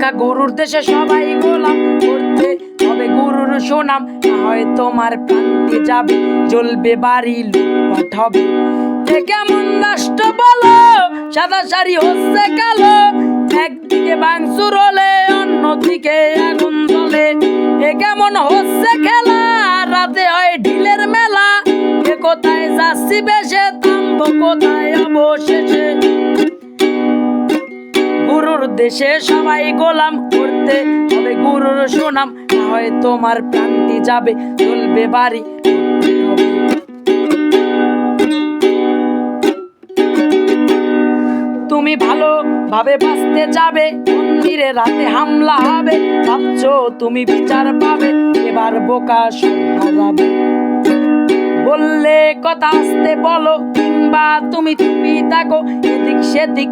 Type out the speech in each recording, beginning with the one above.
মার্কা গরুর দেশে সবাই গোলাম করতে হবে গরুর সুনাম, না হয় তোমার প্রান্তে যাবে, জ্বলবে বাড়ি লুটপাট হবে। কেমন রাষ্ট্র বলো, সাদা শাড়ি হচ্ছে কালো, একদিকে বাংসুর হলে অন্যদিকে আগুন জ্বলে। এ কেমন হচ্ছে খেলা, রাতে হয় ঢিলের মেলা, এ কোথায় যাচ্ছি বেশে, থামবো কোথায় অবশেষে? গুরুর দেশে সবাই গোলাম করতে হবে গুরুর সুনাম। না হয় তোমার প্রান্তি যাবে, চলবে বাড়ি। তুমি ভালো ভাবে বাঁচতে যাবে, মন্দিরে রাতে হামলা হবে। ভাবছ তুমি বিচার পাবে, এবার বোকা হারাবে বললে কথা আসতে বলো, কিংবা তুমি চুপি থাকো, এদিক সেদিক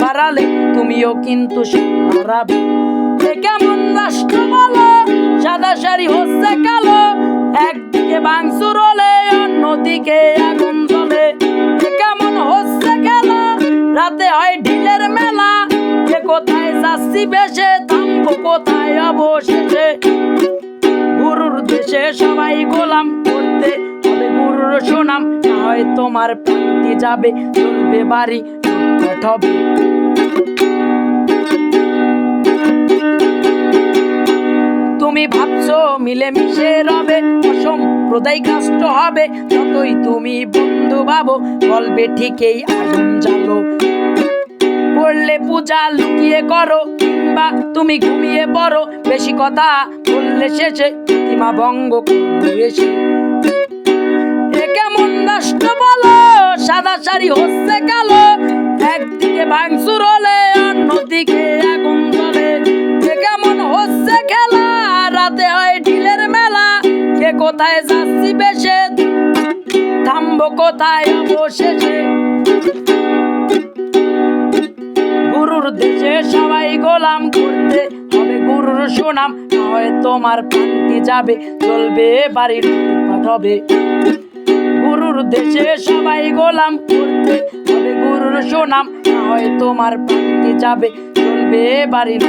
বাড়ালে, তুমিও কিন্তু হারাবে কেমন রাষ্ট্র বলো, সাদা শাড়ি হচ্ছে কালো, একদিকে বাংসুর হলে, অন্যদিকে আগুন জ্বলে। কেমন হচ্ছে খেলা রাতে হয় ঢিলের মেলা, এ কোথায় যাচ্ছি বেশে, থামবো কোথায় অবশেষে? গুরুর দেশে সবাই গোলাম করতে হবে গুরুর সুনাম হয় তোমার প্রান্তি যাবে, চলবে বাড়ি হবে তুমি ভাবছ মিলেমিশে রবে, অসম্প্রদায় কষ্ট হবে, যতই তুমি বন্ধু ভাবো বলবে ঠিকই আগুন জ্বালো। করলে পূজা লুকিয়ে করো, কিংবা তুমি ঘুমিয়ে পড়ো, বেশি কথা বললে শেষে প্রতিমা ভঙ্গ এসে। কেমন রাষ্ট্র বলো, সাদা শাড়ি হচ্ছে কালো একদিকে ভাঙচুর হলে, অন্যদিকে আগুন জ্বলে। এ কেমন হচ্ছে খেলা, রাতে হয় ঢিলের মেলা। কে কোথায় যাচ্ছি বেশে থামবো কোথায় অবশেষে? গুরুর দেশে সবাই গোলাম করতে হবে গুরুর সুনাম। হয় তোমার প্রান্তি যাবে, চলবে, বাড়ির লুটপাট হবে। গুরুর দেশে সবাই গোলাম করতে হবে গুরুর সুনাম হয় তোমার প্রান্তি যাবে। চলবে বাড়ির